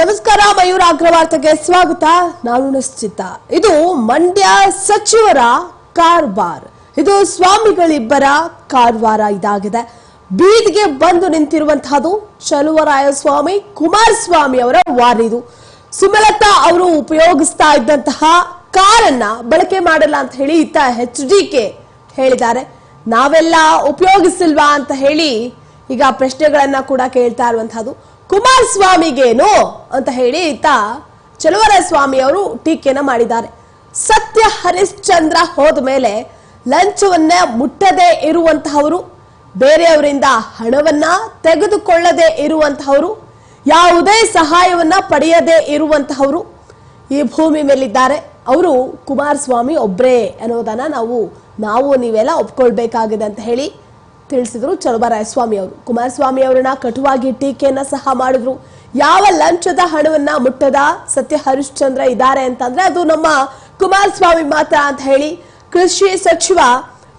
ನಮಸ್ಕಾರ, ಮಯೂರ ಅಗ್ರವಾರ್ತೆಗೆ ಸ್ವಾಗತ. ನಾನು ನಿಶ್ಚಿತ. ಇದು ಮಂಡ್ಯ ಸಚಿವರ ಕಾರ್ಬಾರ್ ಇದು ಸ್ವಾಮಿಗಳಿಬ್ಬರ ಕಾರವಾರ ಇದಾಗಿದೆ. ಬೀದಿಗೆ ಬಂದು ನಿಂತಿರುವಂತಹದ್ದು ಚಲುವರಾಯಸ್ವಾಮಿ, ಕುಮಾರಸ್ವಾಮಿ ಅವರ ವಾರಿದು ಸುಮಲತಾ ಅವರು ಉಪಯೋಗಿಸ್ತಾ ಇದ್ದಂತಹ ಕಾರನ್ನ ಬಳಕೆ ಮಾಡಲ್ಲ ಅಂತ ಹೇಳಿ ಇತ್ತ ಹೆಚ್ ಡಿ ಕೆ ಹೇಳಿದ್ದಾರೆ. ನಾವೆಲ್ಲ ಉಪಯೋಗಿಸಿಲ್ವಾ ಅಂತ ಹೇಳಿ ಈಗ ಪ್ರಶ್ನೆಗಳನ್ನ ಕೂಡ ಕೇಳ್ತಾ ಇರುವಂತಹದ್ದು ಕುಮಾರಸ್ವಾಮಿಗೇನು ಅಂತ ಹೇಳಿ ಈತ ಸ್ವಾಮಿ ಅವರು ಟೀಕೆನ ಮಾಡಿದ್ದಾರೆ. ಸತ್ಯ ಹರಿಶ್ಚಂದ್ರ ಹೋದ ಮೇಲೆ ಲಂಚವನ್ನ ಮುಟ್ಟದೆ ಇರುವಂತಹವರು, ಬೇರೆಯವರಿಂದ ಹಣವನ್ನ ತೆಗೆದುಕೊಳ್ಳದೆ ಇರುವಂತಹವರು, ಯಾವುದೇ ಸಹಾಯವನ್ನ ಪಡೆಯದೇ ಇರುವಂತಹವರು ಈ ಭೂಮಿ ಮೇಲಿದ್ದಾರೆ. ಅವರು ಕುಮಾರಸ್ವಾಮಿ ಒಬ್ಬರೇ ಅನ್ನೋದನ್ನ ನಾವು ನಾವು ನೀವೆಲ್ಲ ಒಪ್ಕೊಳ್ಬೇಕಾಗಿದೆ ಅಂತ ಹೇಳಿ ತಿಳಿಸಿದ್ರು ಚಲುವರಾಯಸ್ವಾಮಿ ಅವರು. ಕುಮಾರಸ್ವಾಮಿ ಅವರನ್ನ ಕಟುವಾಗಿ ಟೀಕೆಯನ್ನ ಸಹ ಮಾಡಿದ್ರು. ಯಾವ ಲಂಚದ ಹಣವನ್ನ ಮುಟ್ಟದ ಸತ್ಯ ಹರಿಶ್ಚಂದ್ರ ಇದ್ದಾರೆ ಅಂತಂದ್ರೆ ಅದು ನಮ್ಮ ಕುಮಾರಸ್ವಾಮಿ ಮಾತ್ರ ಅಂತ ಹೇಳಿ ಕೃಷಿ ಸಚಿವ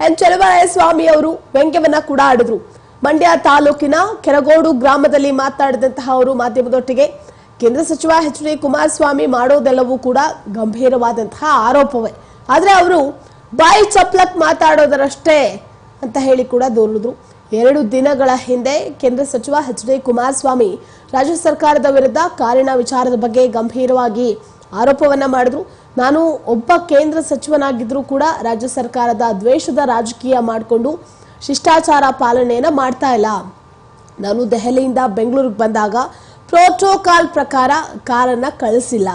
ಎನ್ ಚಲುವರಾಯಸ್ವಾಮಿ ಅವರು ವ್ಯಂಗ್ಯವನ್ನ ಕೂಡ ಆಡಿದ್ರು. ಮಂಡ್ಯ ತಾಲೂಕಿನ ಕೆರಗೋಡು ಗ್ರಾಮದಲ್ಲಿ ಮಾತಾಡಿದಂತಹ ಅವರು ಮಾಧ್ಯಮದೊಟ್ಟಿಗೆ ಕೇಂದ್ರ ಸಚಿವ ಎಚ್ ಡಿ ಕುಮಾರಸ್ವಾಮಿ ಮಾಡೋದೆಲ್ಲವೂ ಕೂಡ ಗಂಭೀರವಾದಂತಹ ಆರೋಪವೇ. ಆದ್ರೆ ಅವರು ಬಾಯಿ ಚಪ್ಲಕ್ ಮಾತಾಡೋದರಷ್ಟೇ ಅಂತ ಹೇಳಿ ಕೂಡ ದೂರಿದ್ರು ಎರಡು ದಿನಗಳ ಹಿಂದೆ ಕೇಂದ್ರ ಸಚಿವ ಎಚ್ ಡಿ ಕುಮಾರಸ್ವಾಮಿ ರಾಜ್ಯ ಸರ್ಕಾರದ ವಿರುದ್ಧ ಕಾರಿನ ವಿಚಾರದ ಬಗ್ಗೆ ಗಂಭೀರವಾಗಿ ಆರೋಪವನ್ನ ಮಾಡಿದ್ರು. ನಾನು ಒಬ್ಬ ಕೇಂದ್ರ ಸಚಿವನಾಗಿದ್ದರೂ ಕೂಡ ರಾಜ್ಯ ಸರ್ಕಾರದ ದ್ವೇಷದ ರಾಜಕೀಯ ಮಾಡಿಕೊಂಡು ಶಿಷ್ಟಾಚಾರ ಪಾಲನೆಯನ್ನು ಮಾಡ್ತಾ ಇಲ್ಲ. ನಾನು ದೆಹಲಿಯಿಂದ ಬೆಂಗಳೂರಿಗೆ ಬಂದಾಗ ಪ್ರೋಟೋಕಾಲ್ ಪ್ರಕಾರ ಕಾರನ್ನ ಕಳಿಸಿಲ್ಲ.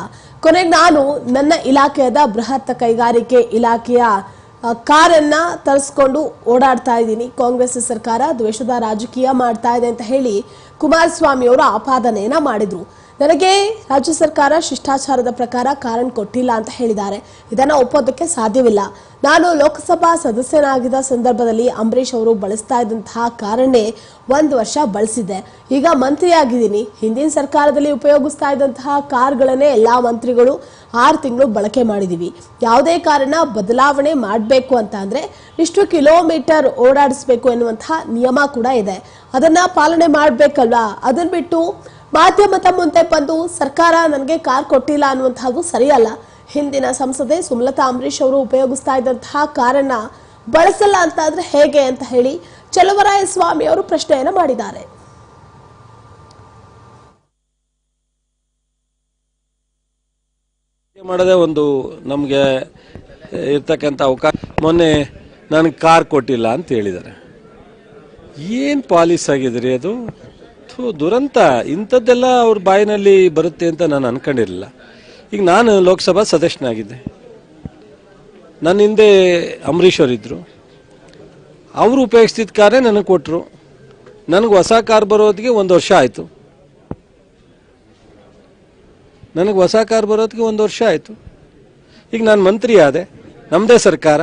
ಕೊನೆಗೆ ನಾನು ನನ್ನ ಇಲಾಖೆಯಾದ ಬೃಹತ್ ಕೈಗಾರಿಕೆ ಇಲಾಖೆಯ ಕಾರನ್ನ ತರಿಸ್ಕೊಂಡು ಓಡಾಡ್ತಾ ಇದ್ದೀನಿ. ಕಾಂಗ್ರೆಸ್ ಸರ್ಕಾರ ದ್ವೇಷದ ರಾಜಕೀಯ ಮಾಡ್ತಾ ಇದೆ ಅಂತ ಹೇಳಿ ಕುಮಾರಸ್ವಾಮಿ ಅವರು ಆಪಾದನೆಯನ್ನ ಮಾಡಿದ್ರು. ನನಗೆ ರಾಜ್ಯ ಸರ್ಕಾರ ಶಿಷ್ಟಾಚಾರದ ಪ್ರಕಾರ ಕಾರಣ ಕೊಟ್ಟಿಲ್ಲ ಅಂತ ಹೇಳಿದ್ದಾರೆ. ಇದನ್ನು ಒಪ್ಪೋದಕ್ಕೆ ಸಾಧ್ಯವಿಲ್ಲ. ನಾನು ಲೋಕಸಭಾ ಸದಸ್ಯನಾಗಿದ್ದ ಸಂದರ್ಭದಲ್ಲಿ ಅಂಬರೀಷ್ ಅವರು ಬಳಸ್ತಾ ಇದ್ದಂತಹ ಕಾರಣೇ ಒಂದು ವರ್ಷ ಬಳಸಿದ್ದೆ. ಈಗ ಮಂತ್ರಿಯಾಗಿದ್ದೀನಿ. ಹಿಂದಿನ ಸರ್ಕಾರದಲ್ಲಿ ಉಪಯೋಗಿಸ್ತಾ ಇದ್ದಂತಹ ಕಾರ್ಗಳನ್ನೇ ಎಲ್ಲ ಮಂತ್ರಿಗಳು ಆರು ತಿಂಗಳು ಬಳಕೆ ಮಾಡಿದ್ದೀವಿ ಯಾವುದೇ ಕಾರಣ ಬದಲಾವಣೆ ಮಾಡಬೇಕು ಅಂತ ಅಂದರೆ ಇಷ್ಟು ಕಿಲೋಮೀಟರ್ ಓಡಾಡಿಸ್ಬೇಕು ಎನ್ನುವಂತಹ ನಿಯಮ ಕೂಡ ಇದೆ. ಅದನ್ನು ಪಾಲನೆ ಮಾಡಬೇಕಲ್ವಾ? ಅದನ್ನ ಬಿಟ್ಟು ಮಾಧ್ಯಮದ ಮುಂದೆ ಬಂದು, ಸರ್ಕಾರ ನನಗೆ ಕಾರ್ ಕೊಟ್ಟಿಲ್ಲ ಅನ್ನುವಂತಹದ್ದು ಸರಿಯಲ್ಲ. ಹಿಂದಿನ ಸಂಸದೆ ಸುಮಲತಾ ಅಂಬರೀಷ್ ಅವರು ಉಪಯೋಗಿಸ್ತಾ ಇದ್ದಂತಹ ಕಾರನ್ನ ಬಳಸಲ್ಲ ಅಂತ ಆದ್ರೆ ಹೇಗೆ ಅಂತ ಹೇಳಿ ಚಲುವರಾಯ ಸ್ವಾಮಿ ಅವರು ಪ್ರಶ್ನೆಯನ್ನು ಮಾಡಿದ್ದಾರೆ. ಮಾಡದೆ ಒಂದು ನಮಗೆ ಇರ್ತಕ್ಕಂಥ ಅವಕಾಶ. ಮೊನ್ನೆ ನನಗೆ ಕಾರ್ ಕೊಟ್ಟಿಲ್ಲ ಅಂತ ಹೇಳಿದ್ದಾರೆ. ಏನು ಪಾಲಿಸ್ ಆಗಿದ್ರಿ ಅದು? ಥು ದುರಂತ, ಇಂಥದ್ದೆಲ್ಲ ಅವ್ರ ಬಾಯಿನಲ್ಲಿ ಬರುತ್ತೆ ಅಂತ ನಾನು ಅನ್ಕೊಂಡಿರಲಿಲ್ಲ. ಈಗ ನಾನು ಲೋಕಸಭಾ ಸದಸ್ಯನಾಗಿದ್ದೆ. ನನ್ನ ಹಿಂದೆ ಅಂಬರೀಷ್ ಅವರಿದ್ದರು ಅವರು ಉಪಯೋಗಿಸ್ತಿದ್ದ ಕಾರೇ ನನಗೆ ಕೊಟ್ಟರು ನನಗೆ ಹೊಸ ಕಾರ್ ಬರೋದಕ್ಕೆ ಒಂದು ವರ್ಷ ಆಯಿತು. ನನಗೆ ಹೊಸ ಕಾರ್ ಬರೋದಕ್ಕೆ ಒಂದು ವರ್ಷ ಆಯಿತು. ಈಗ ನಾನು ಮಂತ್ರಿ ಆದೆ ನಮ್ಮದೇ ಸರ್ಕಾರ.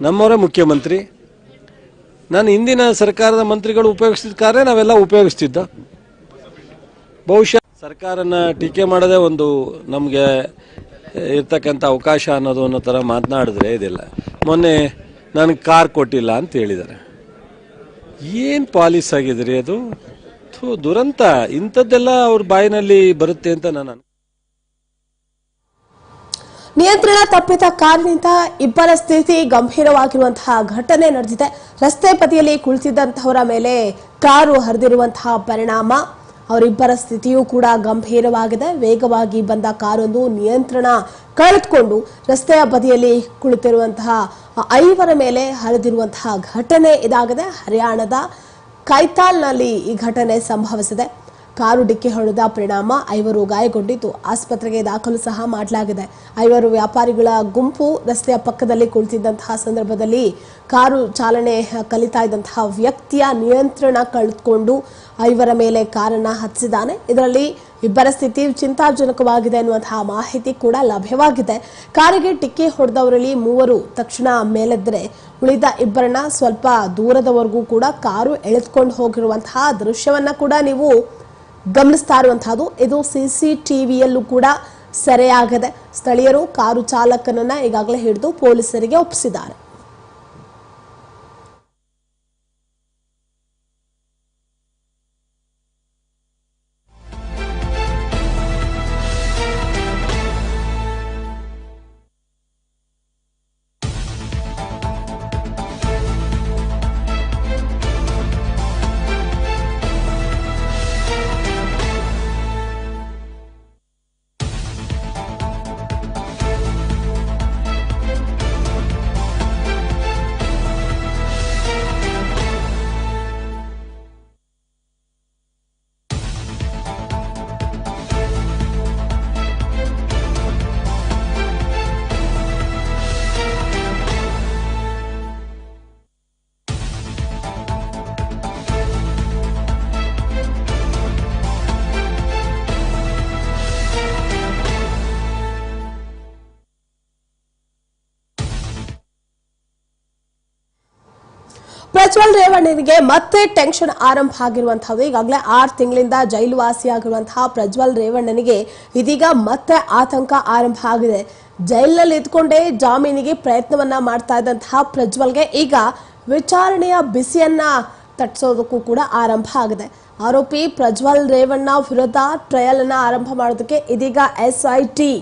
ನಮ್ಮವರೇ ಮುಖ್ಯಮಂತ್ರಿ. ನಾನು ಹಿಂದಿನ ಸರ್ಕಾರದ ಮಂತ್ರಿಗಳು ಉಪಯೋಗಿಸ್ತಿದ್ದ ಕಾರೇ ನಾವೆಲ್ಲ ಉಪಯೋಗಿಸ್ತಿದ್ದ. ಬಹುಶಃ ಸರ್ಕಾರನ ಟೀಕೆ ಮಾಡದೆ ಒಂದು ನಮಗೆ ಇರ್ತಕ್ಕಂಥ ಅವಕಾಶ ಅನ್ನೋದು ಅನ್ನೋ ಥರ ಮಾತನಾಡಿದ್ರೆ ಇದಿಲ್ಲ. ಮೊನ್ನೆ ನನಗೆ ಕಾರ್ ಕೊಟ್ಟಿಲ್ಲ ಅಂತ ಹೇಳಿದ್ದಾರೆ. ಏನು ಪಾಲಿಸ್ ಆಗಿದ್ರಿ ಅದು? ದುರಂತ. ಇಂಥದ್ದೆಲ್ಲ ಅವ್ರ ಬಾಯಿನಲ್ಲಿ ಬರುತ್ತೆ ಅಂತ ನಾನು ನಿಯಂತ್ರಣ ತಪ್ಪಿದ ಕಾರಿನಿಂದ ಇಬ್ಬರ ಸ್ಥಿತಿ ಗಂಭೀರವಾಗಿರುವಂತಹ ಘಟನೆ ನಡೆದಿದೆ. ರಸ್ತೆ ಬದಿಯಲ್ಲಿ ಕುಳಿತಿದ್ದಂತಹವರ ಮೇಲೆ ಕಾರು ಹರಿದಿರುವಂತಹ ಪರಿಣಾಮ. ಅವರಿಬ್ಬರ ಸ್ಥಿತಿಯೂ ಕೂಡ ಗಂಭೀರವಾಗಿದೆ. ವೇಗವಾಗಿ ಬಂದ ಕಾರೊಂದು ನಿಯಂತ್ರಣ ಕಳೆದುಕೊಂಡು ರಸ್ತೆಯ ಬದಿಯಲ್ಲಿ ಕುಳಿತಿರುವಂತಹ ಐವರ ಮೇಲೆ ಹರಿದಿರುವಂತಹ ಘಟನೆ ಇದಾಗಿದೆ. ಹರಿಯಾಣದ ಕೈತಾಲ್ನಲ್ಲಿ ಈ ಘಟನೆ ಸಂಭವಿಸಿದೆ. ಕಾರು ಡಿಕ್ಕಿ ಹೊಡೆದ ಪರಿಣಾಮ ಐವರು ಗಾಯಗೊಂಡಿದ್ದು. ಆಸ್ಪತ್ರೆಗೆ ದಾಖಲು ಸಹ ಮಾಡಲಾಗಿದೆ. ಐವರು ವ್ಯಾಪಾರಿಗಳ ಗುಂಪು ರಸ್ತೆಯ ಪಕ್ಕದಲ್ಲಿ ಕುಳಿತಿದ್ದಂತಹ ಸಂದರ್ಭದಲ್ಲಿ ಕಾರು ಚಾಲನೆ ಕಲಿತಾ ಇದ್ದಂತಹ ವ್ಯಕ್ತಿಯ ನಿಯಂತ್ರಣ ಕಳೆದುಕೊಂಡು ಐವರ ಮೇಲೆ ಕಾರನ್ನ ಹತ್ತಿಸಿದ್ದಾನೆ. ಇದರಲ್ಲಿ ಇಬ್ಬರ ಸ್ಥಿತಿ ಚಿಂತಾಜನಕವಾಗಿದೆ ಅನ್ನುವಂತಹ ಮಾಹಿತಿ ಕೂಡ ಲಭ್ಯವಾಗಿದೆ. ಕಾರಿಗೆ ಟಿಕ್ಕಿ ಹೊಡೆದವರಲ್ಲಿ ಮೂವರು ತಕ್ಷಣ ಮೇಲೆದ್ರೆ ಉಳಿದ ಇಬ್ಬರನ್ನ ಸ್ವಲ್ಪ ದೂರದವರೆಗೂ ಕೂಡ ಕಾರು ಎಳೆದುಕೊಂಡು ಹೋಗಿರುವಂತಹ ದೃಶ್ಯವನ್ನ ಕೂಡ ನೀವು ಗಮನಿಸ್ತಾ ಇರುವಂತಹದ್ದು. ಇದು ಸಿಸಿ ಟಿವಿಯಲ್ಲೂ ಕೂಡ ಸೆರೆಯಾಗಿದೆ ಸ್ಥಳೀಯರು ಕಾರು ಚಾಲಕನನ್ನ ಈಗಾಗಲೇ ಹಿಡಿದು ಪೊಲೀಸರಿಗೆ ಒಪ್ಪಿಸಿದ್ದಾರೆ. ಪ್ರಜ್ವಲ್ ರೇವಣ್ಣನಿಗೆ ಮತ್ತೆ ಟೆನ್ಷನ್ ಆರಂಭ ಆಗಿರುವಂತಹದ್ದು ಈಗಾಗಲೇ ಆರು ತಿಂಗಳಿಂದ ಜೈಲು ವಾಸಿಯಾಗಿರುವಂತಹ ಪ್ರಜ್ವಲ್ ರೇವಣ್ಣನಿಗೆ ಇದೀಗ ಮತ್ತೆ ಆತಂಕ ಆರಂಭ ಆಗಿದೆ. ಜೈಲಿನಲ್ಲಿ ಇದ್ಕೊಂಡೇ ಜಾಮೀನಿಗೆ ಪ್ರಯತ್ನವನ್ನ ಮಾಡ್ತಾ ಇದ್ದಂತಹ ಪ್ರಜ್ವಲ್ಗೆ ಈಗ ವಿಚಾರಣೆಯ ಬಿಸಿಯನ್ನ ತಟ್ಟಿಸೋದಕ್ಕೂ ಕೂಡ ಆರಂಭ ಆಗಿದೆ. ಆರೋಪಿ ಪ್ರಜ್ವಲ್ ರೇವಣ್ಣ ವಿರುದ್ಧ ಟ್ರಯಲ್ ಅನ್ನ ಆರಂಭ ಮಾಡೋದಕ್ಕೆ ಇದೀಗ ಎಸ್ಐಟಿ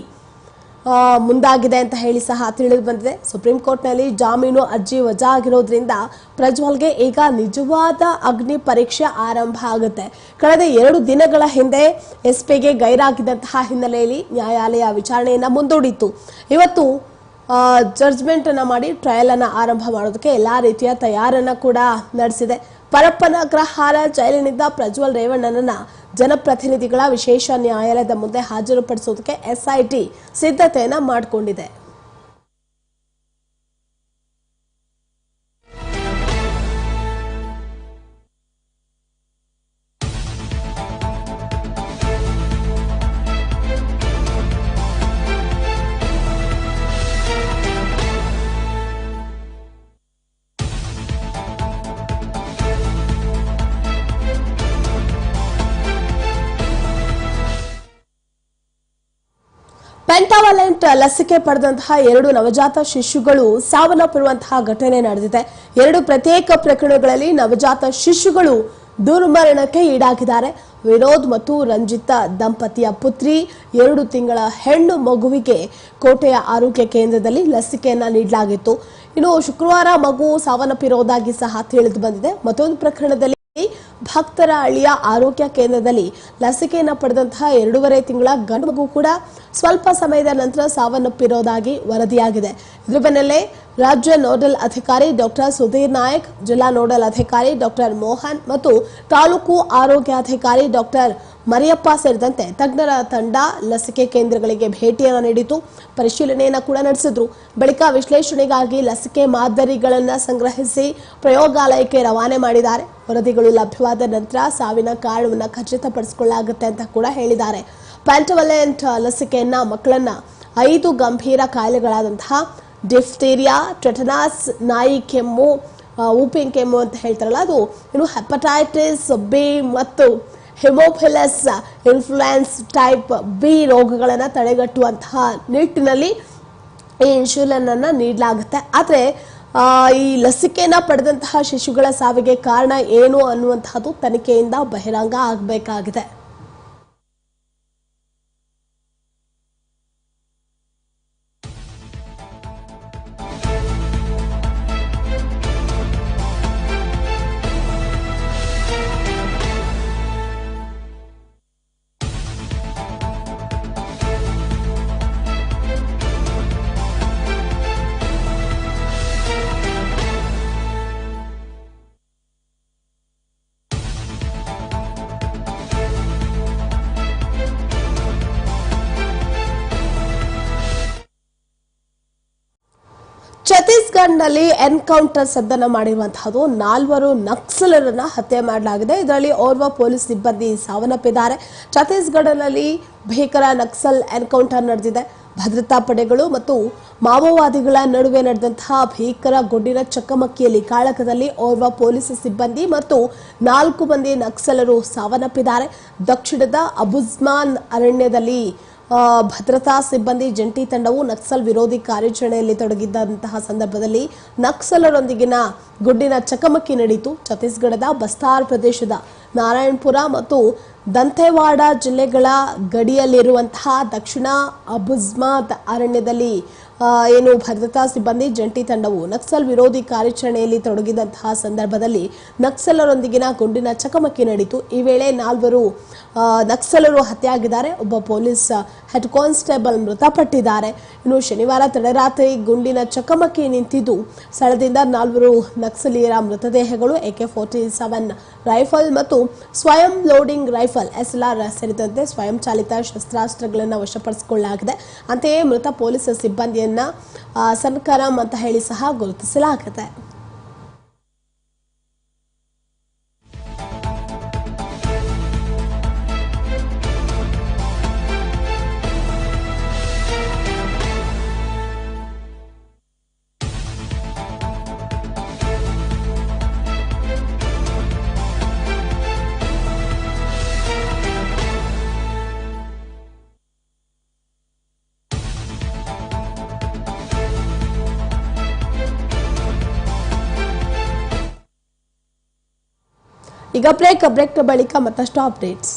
ಮುಂದಾಗಿದೆ ಅಂತ ಹೇಳಿ ಸಹ ತಿಳಿದು ಬಂದಿದೆ. ಸುಪ್ರೀಂ ಕೋರ್ಟ್ನಲ್ಲಿ ಜಾಮೀನು ಅರ್ಜಿ ವಜಾ ಆಗಿರೋದ್ರಿಂದ ಪ್ರಜ್ವಲ್ಗೆ ಈಗ ನಿಜವಾದ ಅಗ್ನಿ ಪರೀಕ್ಷೆ ಆರಂಭ ಆಗುತ್ತೆ. ಕಳೆದ ಎರಡು ದಿನಗಳ ಹಿಂದೆ ಎಸ್ ಪಿಗೆ ಗೈರಾಗಿದ್ದಂತಹ ಹಿನ್ನೆಲೆಯಲ್ಲಿ ನ್ಯಾಯಾಲಯ ವಿಚಾರಣೆಯನ್ನು ಮುಂದೂಡಿತ್ತು. ಇವತ್ತು ಜಡ್ಜ್ಮೆಂಟ್ ಅನ್ನ ಮಾಡಿ ಟ್ರಯಲ್ ಅನ್ನ ಆರಂಭ ಮಾಡೋದಕ್ಕೆ ಎಲ್ಲಾ ರೀತಿಯ ತಯಾರನ್ನ ಕೂಡ ನಡೆಸಿದೆ. ಪರಪ್ಪನ ಅಗ್ರಹಾರ ಜೈಲಿನಿಂದ ಪ್ರಜ್ವಲ್ ರೇವಣ್ಣನನ್ನ ಜನಪ್ರತಿನಿಧಿಗಳ ವಿಶೇಷ ನ್ಯಾಯಾಲಯದ ಮುಂದೆ ಹಾಜರುಪಡಿಸೋದಕ್ಕೆ ಎಸ್ಐಟಿ ಸಿದ್ಧತೆಯನ್ನ ಮಾಡಿಕೊಂಡಿದೆ. ಪೆಂಟಾವಲೆಂಟ್ ಲಸಿಕೆ ಪಡೆದಂತಹ ಎರಡು ನವಜಾತ ಶಿಶುಗಳು ಸಾವನ್ನಪ್ಪಿರುವಂತಹ ಘಟನೆ ನಡೆದಿದೆ. ಎರಡು ಪ್ರತ್ಯೇಕ ಪ್ರಕರಣಗಳಲ್ಲಿ ನವಜಾತ ಶಿಶುಗಳು ದುರ್ಮರಣಕ್ಕೆ ಈಡಾಗಿದ್ದಾರೆ. ವಿನೋದ್ ಮತ್ತು ರಂಜಿತಾ ದಂಪತಿಯ ಪುತ್ರಿ ಎರಡು ತಿಂಗಳ ಹೆಣ್ಣು ಮಗುವಿಗೆ ಕೋಟೆಯ ಆರೋಗ್ಯ ಕೇಂದ್ರದಲ್ಲಿ ಲಸಿಕೆಯನ್ನ ನೀಡಲಾಗಿತ್ತು. ಇನ್ನು ಶುಕ್ರವಾರ ಮಗು ಸಾವನ್ನಪ್ಪಿರುವುದಾಗಿ ಸಹ ತಿಳಿದು ಬಂದಿದೆ. ಮತ್ತೊಂದು ಪ್ರಕರಣದಲ್ಲಿ ಭಕ್ತರ ಹಳ್ಳಿಯ ಆರೋಗ್ಯ ಕೇಂದ್ರದಲ್ಲಿ ಲಸಿಕೆಯನ್ನು ಪಡೆದಂತಹ ಎರಡೂವರೆ ತಿಂಗಳ ಗಂಡು ಕೂಡ ಸ್ವಲ್ಪ ಸಮಯದ ನಂತರ ಸಾವನ್ನಪ್ಪಿರೋದಾಗಿ ವರದಿಯಾಗಿದೆ. ಇದ್ರ ಬೆನ್ನಲ್ಲೇ ರಾಜ್ಯ ನೋಡಲ್ ಅಧಿಕಾರಿ ಡಾಕ್ಟರ್ ಸುಧೀರ್ ನಾಯಕ್, ಜಿಲ್ಲಾ ನೋಡಲ್ ಅಧಿಕಾರಿ ಡಾಕ್ಟರ್ ಮೋಹನ್ ಮತ್ತು ತಾಲೂಕು ಆರೋಗ್ಯಾಧಿಕಾರಿ ಡಾಕ್ಟರ್ ಮರಿಯಪ್ಪ ಸೇರಿದಂತೆ ತಜ್ಞರ ತಂಡ ಲಸಿಕೆ ಕೇಂದ್ರಗಳಿಗೆ ಭೇಟಿಯನ್ನು ನೀಡಿತು. ಪರಿಶೀಲನೆಯನ್ನು ಕೂಡ ನಡೆಸಿದ್ರು. ಬಳಿಕ ವಿಶ್ಲೇಷಣೆಗಾಗಿ ಲಸಿಕೆ ಮಾದರಿಗಳನ್ನು ಸಂಗ್ರಹಿಸಿ ಪ್ರಯೋಗಾಲಯಕ್ಕೆ ರವಾನೆ ಮಾಡಿದ್ದಾರೆ. ವರದಿಗಳು ಲಭ್ಯವಾದ ನಂತರ ಸಾವಿನ ಕಾರಣವನ್ನು ಖಚಿತಪಡಿಸಿಕೊಳ್ಳಲಾಗುತ್ತೆ ಅಂತ ಕೂಡ ಹೇಳಿದ್ದಾರೆ. ಪ್ಯಾಂಟವಲೆಂಟ್ ಲಸಿಕೆಯನ್ನು ಮಕ್ಕಳನ್ನು ಐದು ಗಂಭೀರ ಕಾಯಿಲೆಗಳಾದಂತಹ ಡಿಫ್ಟೀರಿಯಾ ಟೆಟನಾಸ್ ನಾಯಿ ಕೆಮ್ಮು ಊಪಿನ ಕೆಮ್ಮು ಅಂತ ಹೇಳ್ತಾರಲ್ಲ, ಅದು ಇನ್ನು ಹೆಪಟೈಟಿಸ್ ಬಿ ಮತ್ತು ಹಿಮೋಫಿಲಸ್ ಇನ್ಫ್ಲುಯೆನ್ಸ್ ಟೈಪ್ ಬಿ ರೋಗಗಳನ್ನು ತಡೆಗಟ್ಟುವಂತಹ ನಿಟ್ಟಿನಲ್ಲಿ ಈ ಇನ್ಶುಲನನ್ನು ನೀಡಲಾಗುತ್ತೆ. ಆದರೆ ಈ ಲಸಿಕೆನ ಪಡೆದಂತಹ ಶಿಶುಗಳ ಸಾವಿಗೆ ಕಾರಣ ಏನು ಅನ್ನುವಂತಹದ್ದು ತನಿಖೆಯಿಂದ ಬಹಿರಂಗ ಆಗಬೇಕಾಗಿದೆ. ಛತ್ತೀಸ್ಗಢ್ನಲ್ಲಿ ಎನ್ಕೌಂಟರ್ ಸದ್ದನ ಮಾಡಿರುವಂತಹದ್ದು, ನಾಲ್ವರು ನಕ್ಸಲರನ್ನ ಹತ್ಯೆ ಮಾಡಲಾಗಿದೆ. ಇದರಲ್ಲಿ ಓರ್ವ ಪೊಲೀಸ್ ಸಿಬ್ಬಂದಿ ಸಾವನ್ನಪ್ಪಿದ್ದಾರೆ. ಛತ್ತೀಸ್ಗಢನಲ್ಲಿ ಭೀಕರ ನಕ್ಸಲ್ ಎನ್ಕೌಂಟರ್ ನಡೆದಿದೆ. ಭದ್ರತಾ ಪಡೆಗಳು ಮತ್ತು ಮಾವೋವಾದಿಗಳ ನಡುವೆ ನಡೆದಂತಹ ಭೀಕರ ಗುಂಡಿನ ಚಕಮಕಿಯಲ್ಲಿ ಕಾಳಕದಲ್ಲಿ ಓರ್ವ ಪೊಲೀಸ್ ಸಿಬ್ಬಂದಿ ಮತ್ತು ನಾಲ್ಕು ಮಂದಿ ನಕ್ಸಲರು ಸಾವನ್ನಪ್ಪಿದ್ದಾರೆ. ದಕ್ಷಿಣದ ಅಬುಜ್ಮಾನ್ ಅರಣ್ಯದಲ್ಲಿ ಭದ್ರತಾ ಸಿಬ್ಬಂದಿ ಜಂಟಿ ತಂಡವು ನಕ್ಸಲ್ ವಿರೋಧಿ ಕಾರ್ಯಾಚರಣೆಯಲ್ಲಿ ತೊಡಗಿದ್ದಂತಹ ಸಂದರ್ಭದಲ್ಲಿ ನಕ್ಸಲರೊಂದಿಗಿನ ಗುಡ್ಡಿನ ಚಕಮಕಿ ನಡೆಯಿತು. ಛತ್ತೀಸ್ಗಢದ ಬಸ್ತಾರ್ ಪ್ರದೇಶದ ನಾರಾಯಣಪುರ ಮತ್ತು ದಂತೇವಾಡ ಜಿಲ್ಲೆಗಳ ಗಡಿಯಲ್ಲಿರುವಂತಹ ದಕ್ಷಿಣ ಅಬುಜ್ಮಾತ್ ಅರಣ್ಯದಲ್ಲಿ ಏನು ಭದ್ರತಾ ಸಿಬ್ಬಂದಿ ಜಂಟಿ ತಂಡವು ನಕ್ಸಲ್ ವಿರೋಧಿ ಕಾರ್ಯಾಚರಣೆಯಲ್ಲಿ ತೊಡಗಿದಂತಹ ಸಂದರ್ಭದಲ್ಲಿ ನಕ್ಸಲರೊಂದಿಗಿನ ಗುಂಡಿನ ಚಕಮಕಿ ನಡೆಯಿತು ಈ ವೇಳೆ ನಾಲ್ವರು ನಕ್ಸಲರು ಹತ್ಯೆಯಾಗಿದ್ದಾರೆ. ಒಬ್ಬ ಪೊಲೀಸ್ ಹೆಡ್ ಕಾನ್ಸ್ಟೇಬಲ್ ಮೃತಪಟ್ಟಿದ್ದಾರೆ. ಇನ್ನು ಶನಿವಾರ ತಡರಾತ್ರಿ ಗುಂಡಿನ ಚಕಮಕಿ ನಿಂತಿದ್ದು, ಸ್ಥಳದಿಂದ ನಾಲ್ವರು ನಕ್ಸಲೀಯರ ಮೃತದೇಹಗಳು ಎಕೆ ಫೋರ್ಟಿ ಸೆವೆನ್ ರೈಫಲ್ ಮತ್ತು ಸ್ವಯಂ ಲೋಡಿಂಗ್ ರೈಫಲ್ ಎಸ್ಎಲ್ಆರ್ ಸೇರಿದಂತೆ ಸ್ವಯಂ ಚಾಲಿತ ಶಸ್ತ್ರಾಸ್ತ್ರಗಳನ್ನು ವಶಪಡಿಸಿಕೊಳ್ಳಲಾಗಿದೆ. ಅಂತೆಯೇ ಮೃತ ಪೊಲೀಸ್ ಸಿಬ್ಬಂದಿಯನ್ನ ಆ, ಸನ್ಕಾರ ಅಂತ ಹೇಳಿ ಸಹ ಗುರುತಿಸಲಾಗಿದೆ ಈಗ ಬ್ರೇಕ್ ಬ್ರೇಕ್ ಬಳಿಕ ಮತ್ತಷ್ಟು ಅಪ್ಡೇಟ್ಸ್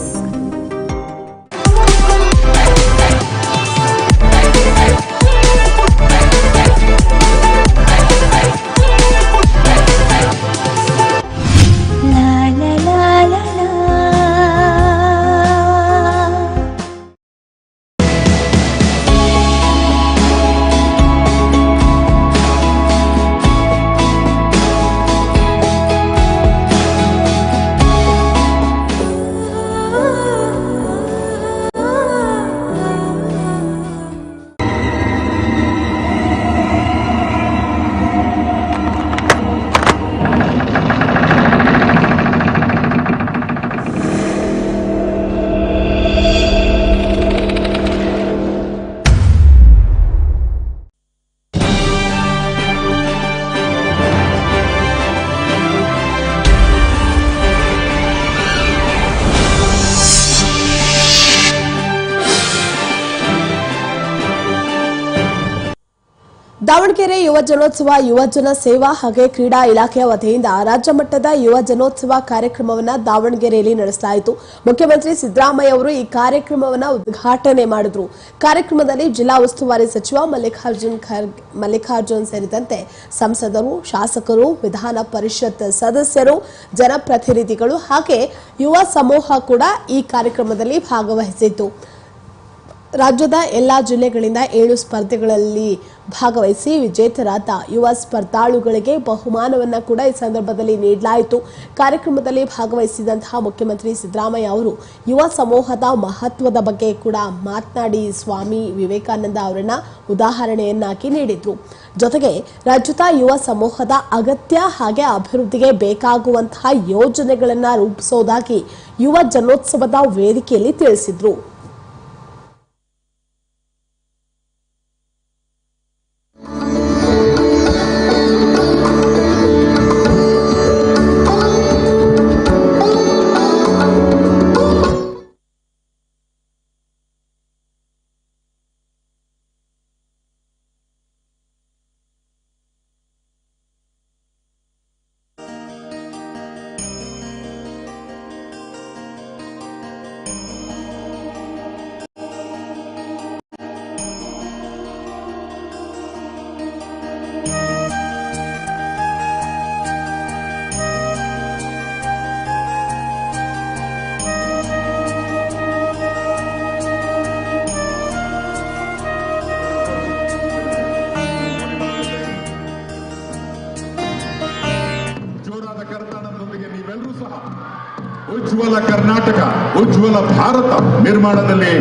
ದಾವಣಗೆರೆ ಯುವ ಜನೋತ್ಸವ ಯುವಜನ ಸೇವಾ ಹಾಗೆ ಕ್ರೀಡಾ ಇಲಾಖೆಯ ವತಿಯಿಂದ ರಾಜ್ಯ ಮಟ್ಟದ ಯುವ ಕಾರ್ಯಕ್ರಮವನ್ನ ದಾವಣಗೆರೆಯಲ್ಲಿ ನಡೆಸಲಾಯಿತು. ಮುಖ್ಯಮಂತ್ರಿ ಸಿದ್ದರಾಮಯ್ಯ ಅವರು ಈ ಕಾರ್ಯಕ್ರಮವನ್ನು ಉದ್ಘಾಟನೆ ಮಾಡಿದ್ರು. ಕಾರ್ಯಕ್ರಮದಲ್ಲಿ ಜಿಲ್ಲಾ ಉಸ್ತುವಾರಿ ಸಚಿವ ಮಲ್ಲಿಕಾರ್ಜುನ್ ಖರ್ಗೆ, ಮಲ್ಲಿಕಾರ್ಜುನ್ ಸೇರಿದಂತೆ ಸಂಸದರು, ಶಾಸಕರು, ವಿಧಾನ ಪರಿಷತ್ ಸದಸ್ಯರು, ಜನಪ್ರತಿನಿಧಿಗಳು ಹಾಗೆ ಯುವ ಸಮೂಹ ಕೂಡ ಈ ಕಾರ್ಯಕ್ರಮದಲ್ಲಿ ಭಾಗವಹಿಸಿತ್ತು. ರಾಜ್ಯದ ಎಲ್ಲ ಜಿಲ್ಲೆಗಳಿಂದ ಏಳು ಸ್ಪರ್ಧೆಗಳಲ್ಲಿ ಭಾಗವಹಿಸಿ ವಿಜೇತರಾದ ಯುವ ಸ್ಪರ್ಧಾಳುಗಳಿಗೆ ಬಹುಮಾನವನ್ನು ಕೂಡ ಈ ಸಂದರ್ಭದಲ್ಲಿ ನೀಡಲಾಯಿತು. ಕಾರ್ಯಕ್ರಮದಲ್ಲಿ ಭಾಗವಹಿಸಿದಂತಹ ಮುಖ್ಯಮಂತ್ರಿ ಸಿದ್ದರಾಮಯ್ಯ ಅವರು ಯುವ ಸಮೂಹದ ಮಹತ್ವದ ಬಗ್ಗೆ ಕೂಡ ಮಾತನಾಡಿ ಸ್ವಾಮಿ ವಿವೇಕಾನಂದ ಅವರನ್ನ ಉದಾಹರಣೆಯನ್ನಾಗಿ ನೀಡಿದ್ರು. ಜೊತೆಗೆ ರಾಜ್ಯದ ಯುವ ಸಮೂಹದ ಅಗತ್ಯ ಹಾಗೆ ಅಭಿವೃದ್ಧಿಗೆ ಬೇಕಾಗುವಂತಹ ಯೋಜನೆಗಳನ್ನು ರೂಪಿಸೋದಾಗಿ ಯುವ ಜನೋತ್ಸವದ ವೇದಿಕೆಯಲ್ಲಿ ತಿಳಿಸಿದ್ರು. ಕರ್ನಾಟಕ ಉಜ್ವಲ ಭಾರತ ನಿರ್ಮಾಣದಲ್ಲಿ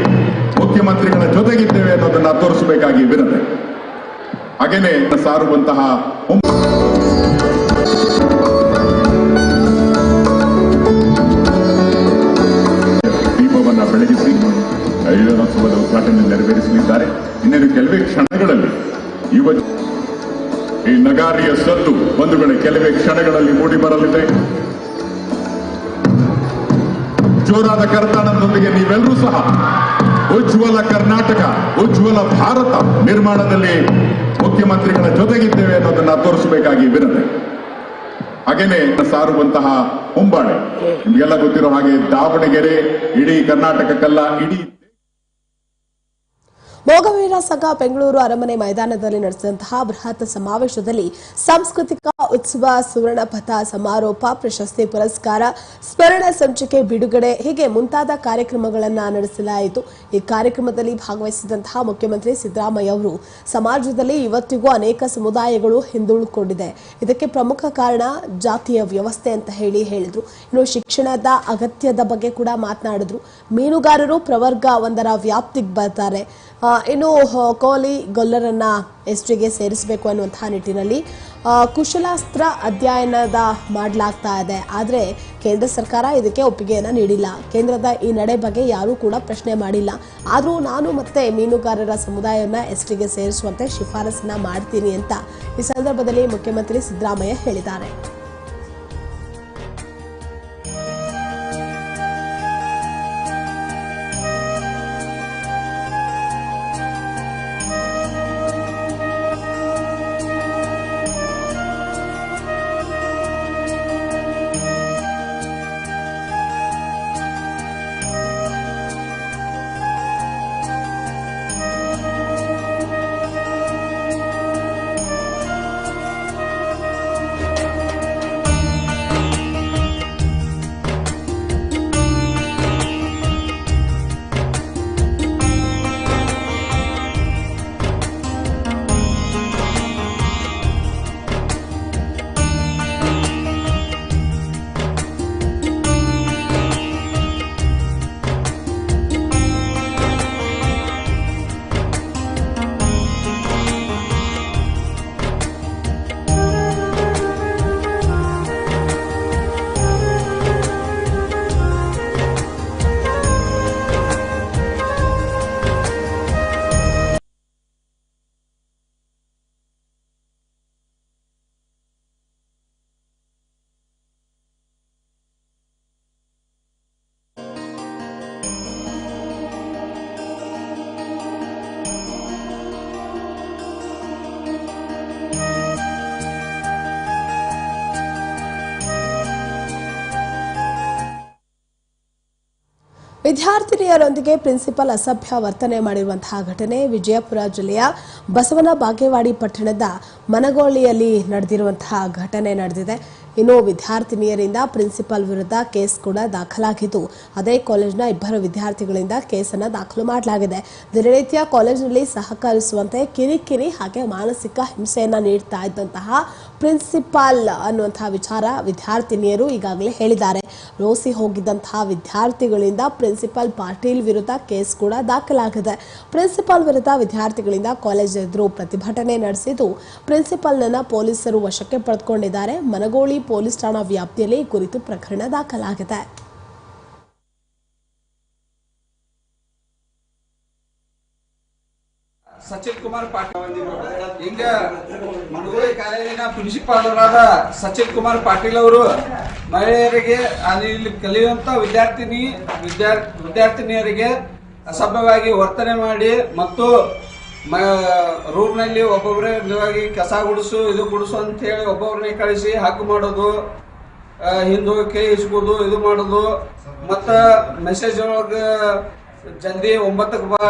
ಮುಖ್ಯಮಂತ್ರಿಗಳ ಜೊತೆಗಿದ್ದೇವೆ ಅನ್ನೋದನ್ನ ತೋರಿಸಬೇಕಾಗಿ ವಿನಂತಿ. ಹಾಗೇನೆ ಸಾರುವಂತಹ ದೀಪವನ್ನು ಬೆಳಗಿಸಿ ಐದನೋತ್ಸವದ ಉದ್ಘಾಟನೆ ನೆರವೇರಿಸಲಿದ್ದಾರೆ. ಇನ್ನೇನು ಕೆಲವೇ ಕ್ಷಣಗಳಲ್ಲಿ ಯುವ ಈ ನಗಾರಿಯ ಸದ್ದು ಬಂಧುಗಳ, ಕೆಲವೇ ಕ್ಷಣಗಳಲ್ಲಿ ಮೂಡಿ ಬರಲಿದೆ ಜೋರಾದ ಕರ್ತಾಣದೊಂದಿಗೆ ನೀವೆಲ್ಲರೂ ಸಹ ಉಜ್ವಲ ಕರ್ನಾಟಕ, ಉಜ್ವಲ ಭಾರತ ನಿರ್ಮಾಣದಲ್ಲಿ ಮುಖ್ಯಮಂತ್ರಿಗಳ ಜೊತೆಗಿದ್ದೇವೆ ಅನ್ನೋದನ್ನ ತೋರಿಸಬೇಕಾಗಿ ವಿನಂತಿ. ಹಾಗೇನೆ ಸಾರುವಂತಹ ಮುಂಬಾಳೆ ನಿಮಗೆಲ್ಲ ಗೊತ್ತಿರೋ ಹಾಗೆ ದಾವಣಗೆರೆ, ಇಡೀ ಕರ್ನಾಟಕಕ್ಕಲ್ಲ, ಇಡೀ ಮೊಗವೀರ ಸಂಘ ಬೆಂಗಳೂರು ಅರಮನೆ ಮೈದಾನದಲ್ಲಿ ನಡೆಸಿದಂತಹ ಬೃಹತ್ ಸಮಾವೇಶದಲ್ಲಿ ಸಾಂಸ್ಕೃತಿಕ ಉತ್ಸವ ಸುವರ್ಣ ಪಥ ಸಮಾರೋಪ, ಪ್ರಶಸ್ತಿ ಪುರಸ್ಕಾರ, ಸ್ಮರಣ ಸಂಚಿಕೆ, ಬಿಡುಗಡೆ ಹೀಗೆ ಮುಂತಾದ ಕಾರ್ಯಕ್ರಮಗಳನ್ನು ನಡೆಸಲಾಯಿತು. ಈ ಕಾರ್ಯಕ್ರಮದಲ್ಲಿ ಭಾಗವಹಿಸಿದಂತಹ ಮುಖ್ಯಮಂತ್ರಿ ಸಿದ್ದರಾಮಯ್ಯ ಅವರು ಸಮಾಜದಲ್ಲಿ ಇವತ್ತಿಗೂ ಅನೇಕ ಸಮುದಾಯಗಳು ಹಿಂದುಳಿದುಕೊಂಡಿದೆ. ಇದಕ್ಕೆ ಪ್ರಮುಖ ಕಾರಣ ಜಾತಿಯ ವ್ಯವಸ್ಥೆ ಅಂತ ಹೇಳಿ ಹೇಳಿದ್ರು. ಇನ್ನು ಶಿಕ್ಷಣದ ಅಗತ್ಯದ ಬಗ್ಗೆ ಕೂಡ ಮಾತನಾಡಿದ್ರು. ಮೀನುಗಾರರು ಪ್ರವರ್ಗ ಒಂದರ ವ್ಯಾಪ್ತಿಗೆ ಬರ್ತಾರೆ. ಇನ್ನು ಕೋಲಿ ಗೊಲ್ಲರನ್ನ ಎಸ್ಟಿಗೆ ಸೇರಿಸಬೇಕು ಅನ್ನುವಂತಹ ನಿಟ್ಟಿನಲ್ಲಿ ಕುಶಲಾಸ್ತ್ರ ಅಧ್ಯಯನದ ಮಾಡಲಾಗ್ತಾ ಇದೆ. ಆದರೆ ಕೇಂದ್ರ ಸರ್ಕಾರ ಇದಕ್ಕೆ ಒಪ್ಪಿಗೆಯನ್ನು ನೀಡಿಲ್ಲ. ಕೇಂದ್ರದ ಈ ನಡೆ ಬಗ್ಗೆ ಯಾರೂ ಕೂಡ ಪ್ರಶ್ನೆ ಮಾಡಿಲ್ಲ. ಆದರೂ ನಾನು ಮತ್ತೆ ಮೀನುಗಾರರ ಸಮುದಾಯವನ್ನು ಎಸ್ಟಿಗೆ ಸೇರಿಸುವಂತೆ ಶಿಫಾರಸನ್ನ ಮಾಡ್ತೀನಿ ಅಂತ ಈ ಸಂದರ್ಭದಲ್ಲಿ ಮುಖ್ಯಮಂತ್ರಿ ಸಿದ್ದರಾಮಯ್ಯ ಹೇಳಿದ್ದಾರೆ. ವಿದ್ಯಾರ್ಥಿನಿಯರೊಂದಿಗೆ ಪ್ರಿನ್ಸಿಪಲ್ ಅಸಭ್ಯ ವರ್ತನೆ ಮಾಡಿರುವಂತಹ ಘಟನೆ ವಿಜಯಪುರ ಜಿಲ್ಲೆಯ ಬಸವನ ಬಾಗೇವಾಡಿ ಪಟ್ಟಣದ ಮನಗೋಳಿಯಲ್ಲಿ ನಡೆದಿರುವಂತಹ ಘಟನೆ ನಡೆದಿದೆ. ಇನ್ನು ವಿದ್ಯಾರ್ಥಿನಿಯರಿಂದ ಪ್ರಿನ್ಸಿಪಲ್ ವಿರುದ್ಧ ಕೇಸ್ ಕೂಡ ದಾಖಲಾಗಿದ್ದು, ಅದೇ ಕಾಲೇಜಿನ ಇಬ್ಬರು ವಿದ್ಯಾರ್ಥಿಗಳಿಂದ ಕೇಸನ್ನು ದಾಖಲು ಮಾಡಲಾಗಿದೆ. ದಿನನಿತ್ಯ ಕಾಲೇಜಿನಲ್ಲಿ ಸಹಕರಿಸುವಂತೆ ಕಿರಿಕಿರಿ ಹಾಗೆ ಮಾನಸಿಕ ಹಿಂಸೆಯನ್ನು ನೀಡ್ತಾ ಇದ್ದಂತಹ ಪ್ರಿನ್ಸಿಪಾಲ್ ಅನ್ನುವಂತಹ ವಿಚಾರ ವಿದ್ಯಾರ್ಥಿನಿಯರು ಈಗಾಗಲೇ ಹೇಳಿದ್ದಾರೆ. ರೋಸಿ ಹೋಗಿದ್ದಂತಹ ವಿದ್ಯಾರ್ಥಿಗಳಿಂದ ಪ್ರಿನ್ಸಿಪಾಲ್ ಪಾಟೀಲ್ ವಿರುದ್ಧ ಕೇಸ್ ಕೂಡ ದಾಖಲಾಗಿದೆ. ಪ್ರಿನ್ಸಿಪಾಲ್ ವಿರುದ್ಧ ವಿದ್ಯಾರ್ಥಿಗಳಿಂದ ಕಾಲೇಜ್ ಎದುರು ಪ್ರತಿಭಟನೆ ನಡೆಸಿದ್ದು, ಪ್ರಿನ್ಸಿಪಾಲ್ನನ್ನ ಪೊಲೀಸರು ವಶಕ್ಕೆ ಪಡೆದುಕೊಂಡಿದ್ದಾರೆ. ಮನಗೋಳಿ ಪೊಲೀಸ್ ಠಾಣಾ ವ್ಯಾಪ್ತಿಯಲ್ಲಿ ಈ ಕುರಿತು ಪ್ರಕರಣ ದಾಖಲಾಗಿದೆ. ಸಚಿನ್ ಕುಮಾರ್ ಪಾಟೀಲ್ ಈಗ ಮನಗೋಳಿ ಕಾಲೇಜಿನ ಪ್ರಿನ್ಸಿಪಾಲರಾದ ಸಚಿನ್ ಕುಮಾರ್ ಪಾಟೀಲ್ ಅವರು ಮಹಿಳೆಯರಿಗೆ, ಅಲ್ಲಿ ಕಲಿಯುವಂತ ವಿದ್ಯಾರ್ಥಿನಿ, ವಿದ್ಯಾರ್, ವಿದ್ಯಾರ್ಥಿನಿಯರಿಗೆ ಅಸಭ್ಯವಾಗಿ ವರ್ತನೆ ಮಾಡಿ ಮತ್ತು ರೂಮ್ನಲ್ಲಿ ಒಬ್ಬೊಬ್ಬರೇ ನಿಜವಾಗಿ ಕಸ ಗುಡಿಸು, ಇದು ಗುಡಿಸು ಅಂತ ಹೇಳಿ ಒಬ್ಬೊಬ್ಬರನ್ನೇ ಕಳಿಸಿ ಹಾಕು ಮಾಡೋದು ಹಿಂದೂ ಕೈ ಇಸ್ಬೋದು ಇದು ಮಾಡೋದು. ಮತ್ತು ಮೆಸೇಜ್ ಒಳಗೆ ಜಲ್ದಿ ಒಂಬತ್ತಕ್ಕೆ ಬಾ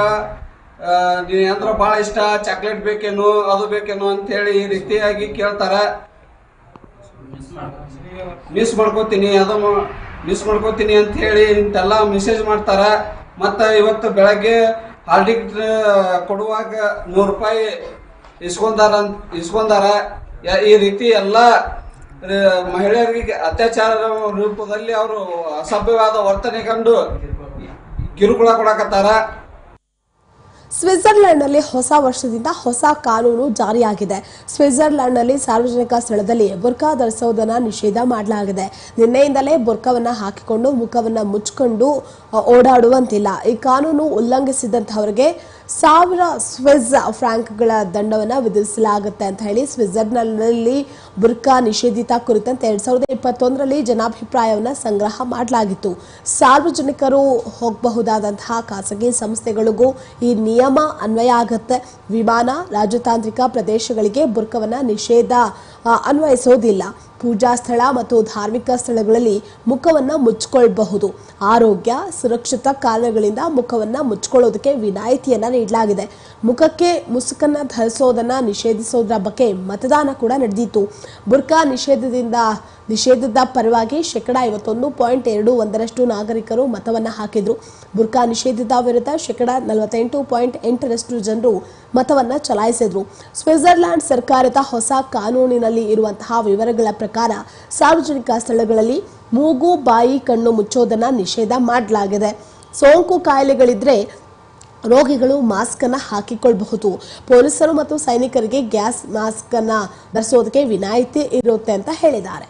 ನೀನ್ ಅಂದ್ರ ಭಾಳ ಇಷ್ಟ ಚಾಕ್ಲೇಟ್ ಬೇಕೇನು, ಅದು ಬೇಕೇನು ಅಂತ ಹೇಳಿ ಈ ರೀತಿಯಾಗಿ ಕೇಳ್ತಾರ. ಮಿಸ್ ಮಾಡ್ಕೋತೀನಿ, ಅದು ಮಿಸ್ ಮಾಡ್ಕೋತೀನಿ ಅಂತ ಹೇಳಿ ಇಂತೆಲ್ಲ ಮೆಸೇಜ್ ಮಾಡ್ತಾರ. ಮತ್ತ ಇವತ್ತು ಬೆಳಗ್ಗೆ ಟಿಕೆಟ್ ಕೊಡುವಾಗ ನೂರು ರೂಪಾಯಿ ಇಸ್ಕೊಂಡಾರ ಇಸ್ಕೊಂಡಾರ. ಈ ರೀತಿ ಎಲ್ಲ ಮಹಿಳೆಯರಿಗೆ ಅತ್ಯಾಚಾರ ರೂಪದಲ್ಲಿ ಅವರು ಅಸಭ್ಯವಾದ ವರ್ತನೆ ಕಂಡು ಕಿರುಕುಳ ಕೊಡಕತ್ತಾರ. ಸ್ವಿಟ್ಜರ್ಲೆಂಡ್ನಲ್ಲಿ ಹೊಸ ವರ್ಷದಿಂದ ಹೊಸ ಕಾನೂನು ಜಾರಿಯಾಗಿದೆ. ಸ್ವಿಟ್ಜರ್ಲೆಂಡ್ನಲ್ಲಿ ಸಾರ್ವಜನಿಕ ಸ್ಥಳದಲ್ಲಿ ಬುರ್ಕಾ ಧರಿಸೋದನ್ನ ನಿಷೇಧ ಮಾಡಲಾಗಿದೆ. ನಿನ್ನೆಯಿಂದಲೇ ಬುರ್ಕಾವನ್ನು ಹಾಕಿಕೊಂಡು ಮುಖವನ್ನ ಮುಚ್ಚಿಕೊಂಡು ಓಡಾಡುವಂತಿಲ್ಲ. ಈ ಕಾನೂನು ಉಲ್ಲಂಘಿಸಿದಂತಹವರಿಗೆ ಸಾವಿರ ಸ್ವಿಸ್ ಫ್ರಾಂಕ್ಗಳ ದಂಡವನ್ನು ವಿಧಿಸಲಾಗುತ್ತೆ ಅಂತ ಹೇಳಿ ಸ್ವಿಟ್ಜರ್ಲೆಂಡ್ನಲ್ಲಿ ಬುರ್ಕಾ ನಿಷೇಧಿತ ಕುರಿತಂತೆ ಎರಡ್ ಸಾವಿರದ ಇಪ್ಪತ್ತೊಂದರಲ್ಲಿ ಜನಾಭಿಪ್ರಾಯವನ್ನು ಸಂಗ್ರಹ ಮಾಡಲಾಗಿತ್ತು. ಸಾರ್ವಜನಿಕರು ಹೋಗಬಹುದಾದಂತಹ ಖಾಸಗಿ ಸಂಸ್ಥೆಗಳಿಗೂ ಈ ನಿಯಮ ಅನ್ವಯ ಆಗುತ್ತೆ. ವಿಮಾನ, ರಾಜತಾಂತ್ರಿಕ ಪ್ರದೇಶಗಳಿಗೆ ಬುರ್ಕವನ್ನು ನಿಷೇಧ ಅನ್ವಯಿಸೋದಿಲ್ಲ. ಪೂಜಾ ಸ್ಥಳ ಮತ್ತು ಧಾರ್ಮಿಕ ಸ್ಥಳಗಳಲ್ಲಿ ಮುಖವನ್ನ ಮುಚ್ಚಿಕೊಳ್ಳಬಹುದು ಆರೋಗ್ಯ, ಸುರಕ್ಷಿತ ಕಾರಣಗಳಿಂದ ಮುಖವನ್ನ ಮುಚ್ಕೊಳ್ಳೋದಕ್ಕೆ ವಿನಾಯಿತಿಯನ್ನು ನೀಡಲಾಗಿದೆ. ಮುಖಕ್ಕೆ ಮುಸುಕನ್ನ ಧರಿಸೋದನ್ನ ನಿಷೇಧಿಸೋದ್ರ ಬಗ್ಗೆ ಮತದಾನ ಕೂಡ ನಡೆದಿತ್ತು. ಬುರ್ಕಾ ನಿಷೇಧದಿಂದ, ನಿಷೇಧದ ಪರವಾಗಿ ಶೇಕಡ ಐವತ್ತೊಂದು ಪಾಯಿಂಟ್ ಎರಡು ಒಂದರಷ್ಟು ನಾಗರಿಕರು ಮತವನ್ನ ಹಾಕಿದ್ರು. ಬುರ್ಕಾ ನಿಷೇಧದ ವಿರುದ್ಧ ಶೇಕಡ ನಲವತ್ತೆಂಟು ಪಾಯಿಂಟ್ ಎಂಟರಷ್ಟು ಜನರು ಮತವನ್ನ ಚಲಾಯಿಸಿದ್ರು. ಸ್ವಿಟ್ಜರ್ಲ್ಯಾಂಡ್ ಸರ್ಕಾರದ ಹೊಸ ಕಾನೂನಿನಲ್ಲಿ ಇರುವಂತಹ ವಿವರಗಳ ಪ್ರಕಾರ ಸಾರ್ವಜನಿಕ ಸ್ಥಳಗಳಲ್ಲಿ ಮೂಗು, ಬಾಯಿ, ಕಣ್ಣು ಮುಚ್ಚೋದನ್ನ ನಿಷೇಧ ಮಾಡಲಾಗಿದೆ. ಸೋಂಕು ಕಾಯಿಲೆಗಳಿದ್ರೆ ರೋಗಿಗಳು ಮಾಸ್ಕ್ ಅನ್ನ ಹಾಕಿಕೊಳ್ಳಬಹುದು ಪೊಲೀಸರು ಮತ್ತು ಸೈನಿಕರಿಗೆ ಗ್ಯಾಸ್ ಮಾಸ್ಕ್ ಅನ್ನ ಧರಿಸೋದಕ್ಕೆ ವಿನಾಯಿತಿ ಇರುತ್ತೆ ಅಂತ ಹೇಳಿದ್ದಾರೆ.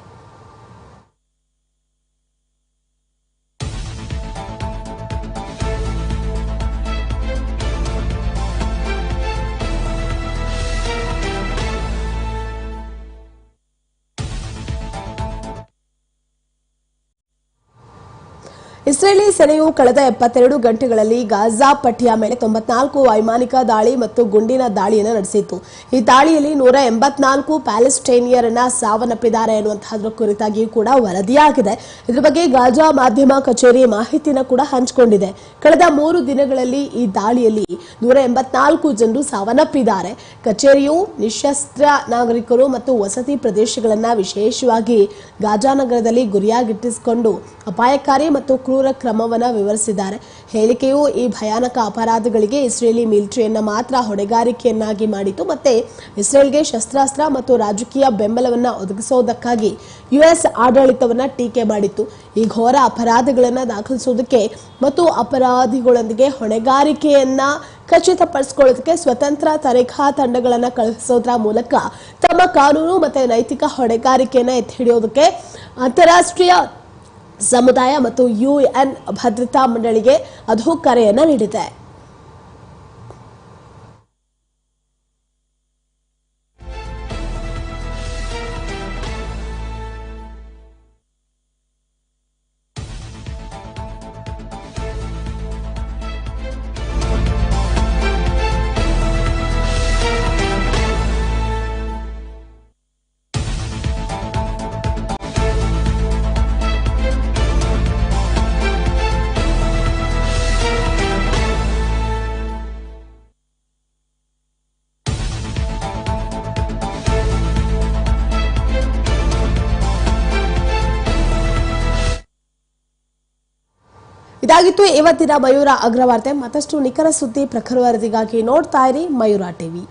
ಇಸ್ರೇಲಿ ಸೇನೆಯು ಕಳೆದ ಎಪ್ಪತ್ತೆರಡು ಗಂಟೆಗಳಲ್ಲಿ ಗಾಜಾ ಪಟ್ಟಿಯ ಮೇಲೆ ತೊಂಬತ್ನಾಲ್ಕು ವೈಮಾನಿಕ ದಾಳಿ ಮತ್ತು ಗುಂಡಿನ ದಾಳಿಯನ್ನು ನಡೆಸಿತ್ತು. ಈ ದಾಳಿಯಲ್ಲಿ ನೂರ ಎಂಬತ್ನಾಲ್ಕು ಪ್ಯಾಲೆಸ್ಟೈನಿಯರನ್ನ ಸಾವನ್ನಪ್ಪಿದ್ದಾರೆ ಎನ್ನುವಂತಹದ್ರ ಕುರಿತಾಗಿಯೂ ಕೂಡ ವರದಿಯಾಗಿದೆ. ಇದರ ಬಗ್ಗೆ ಗಾಜಾ ಮಾಧ್ಯಮ ಕಚೇರಿ ಮಾಹಿತಿನ ಕೂಡ ಹಂಚಿಕೊಂಡಿದೆ. ಕಳೆದ ಮೂರು ದಿನಗಳಲ್ಲಿ ಈ ದಾಳಿಯಲ್ಲಿ ನೂರ ಎಂಬತ್ನಾಲ್ಕು ಜನರು ಸಾವನ್ನಪ್ಪಿದ್ದಾರೆ. ಕಚೇರಿಯು ನಿಶಸ್ತ್ರ ನಾಗರಿಕರು ಮತ್ತು ವಸತಿ ಪ್ರದೇಶಗಳನ್ನ ವಿಶೇಷವಾಗಿ ಗಾಜಾ ನಗರದಲ್ಲಿ ಗುರಿಯಾಗಿಟ್ಟಿಸಿಕೊಂಡು ಅಪಾಯಕಾರಿ ಮತ್ತು ಕ್ರೂರ ಕ್ರಮವನ್ನು ವಿವರಿಸಿದ್ದಾರೆ. ಹೇಳಿಕೆಯು ಈ ಭಯಾನಕ ಅಪರಾಧಗಳಿಗೆ ಇಸ್ರೇಲಿ ಮಿಲಿಟರಿಯನ್ನ ಮಾತ್ರ ಹೊಣೆಗಾರಿಕೆಯನ್ನಾಗಿ ಮಾಡಿತು. ಮತ್ತೆ ಇಸ್ರೇಲ್ಗೆ ಶಸ್ತ್ರಾಸ್ತ್ರ ಮತ್ತು ರಾಜಕೀಯ ಬೆಂಬಲವನ್ನ ಒದಗಿಸೋದಕ್ಕಾಗಿ ಯುಎಸ್ ಆಡಳಿತವನ್ನ ಟೀಕೆ ಮಾಡಿತ್ತು. ಈ ಘೋರ ಅಪರಾಧಗಳನ್ನ ದಾಖಲಿಸೋದಕ್ಕೆ ಮತ್ತು ಅಪರಾಧಿಗಳೊಂದಿಗೆ ಹೊಣೆಗಾರಿಕೆಯನ್ನ ಖಚಿತಪಡಿಸಿಕೊಳ್ಳೋದಕ್ಕೆ ಸ್ವತಂತ್ರ ತನಿಖಾ ತಂಡಗಳನ್ನು ಕಳುಹಿಸೋದ್ರ ಮೂಲಕ ತಮ್ಮ ಕಾನೂನು ಮತ್ತು ನೈತಿಕ ಹೊಣೆಗಾರಿಕೆಯನ್ನ ಎತ್ತಿ ಹಿಡಿಯೋದಕ್ಕೆ ಅಂತಾರಾಷ್ಟ್ರೀಯ ಸಮುದಾಯ ಮತ್ತು ಯುಎನ್ ಭದ್ರತಾ ಮಂಡಳಿಗೆ ಅದು ಕರೆಯನ್ನು ನೀಡಿದೆ. ಇದಾಗಿತ್ತು. ಇವತ್ತಿನ ಮಯೂರ ಅಗ್ರವಾರ್ತೆ. ಮತ್ತಷ್ಟು ನಿಖರ ಸುದ್ದಿ ಪ್ರಖರ ವರದಿಗಾಗಿ ನೋಡ್ತಾ ಇರಿ ಮಯೂರ ಟಿವಿ.